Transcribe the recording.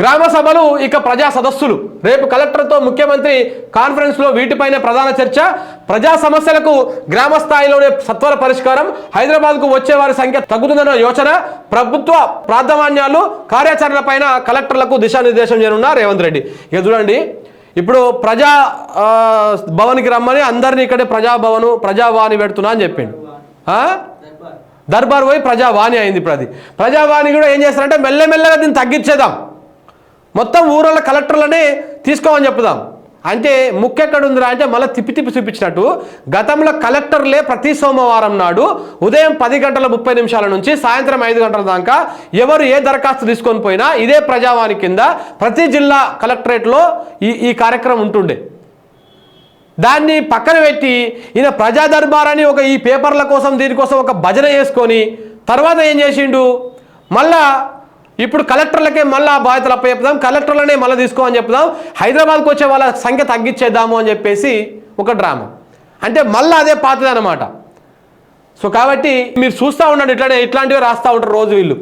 గ్రామ సభలు ఇక ప్రజా సదస్సులు. రేపు కలెక్టర్తో ముఖ్యమంత్రి కాన్ఫరెన్స్లో వీటిపైన ప్రధాన చర్చ. ప్రజా సమస్యలకు గ్రామ స్థాయిలోనే సత్వర పరిష్కారం. హైదరాబాద్కు వచ్చే వారి సంఖ్య తగ్గుతుందన్న యోచన. ప్రభుత్వ ప్రాధాన్యాలు కార్యాచరణ పైన కలెక్టర్లకు దిశానిర్దేశం చేయనున్న రేవంత్ రెడ్డి. ఇక చూడండి ఇప్పుడు ప్రజా భవన్కి రమ్మని అందరినీ ఇక్కడే ప్రజాభవను ప్రజావాణి పెడుతున్నా అని చెప్పిండు. దర్బార్. పోయి ప్రజావాణి అయింది ఇప్పుడు అది ప్రజావాణి కూడా ఏం చేస్తారంటే మెల్లమెల్లగా దీన్ని తగ్గించేద్దాం. మొత్తం ఊరల కలెక్టర్లనే తీసుకోమని చెప్పుదాం అంటే ముఖ్య ఎక్కడ ఉందిరా అంటే మళ్ళీ తిప్పి తిప్పి చూపించినట్టు గతంలో కలెక్టర్లే ప్రతి సోమవారం నాడు ఉదయం పది గంటల ముప్పై నిమిషాల నుంచి సాయంత్రం ఐదు గంటల దాకా ఎవరు ఏ దరఖాస్తు తీసుకొని పోయినా ఇదే ప్రజావాణి కింద ప్రతి జిల్లా కలెక్టరేట్లో ఈ ఈ కార్యక్రమం ఉంటుండే. దాన్ని పక్కన పెట్టి ఈయన ప్రజా దర్బార్ అని ఒక ఈ పేపర్ల కోసం దీనికోసం ఒక భజన చేసుకొని తర్వాత ఏం చేసిండు? మళ్ళా ఇప్పుడు కలెక్టర్లకే మళ్ళీ ఆ బాధ్యతలు అప్పచెప్దాం కలెక్టర్లనే మళ్ళీ తీసుకోమని చెప్దాం హైదరాబాద్కి వచ్చే వాళ్ళ సంఖ్య తగ్గించేద్దాము అని చెప్పేసి ఒక డ్రామా. అంటే మళ్ళీ అదే పాతది అనమాట సో కాబట్టి మీరు చూస్తూ ఉండండి ఇట్లానే ఇట్లాంటివి రాస్తూ ఉంటారు రోజు వీళ్ళు.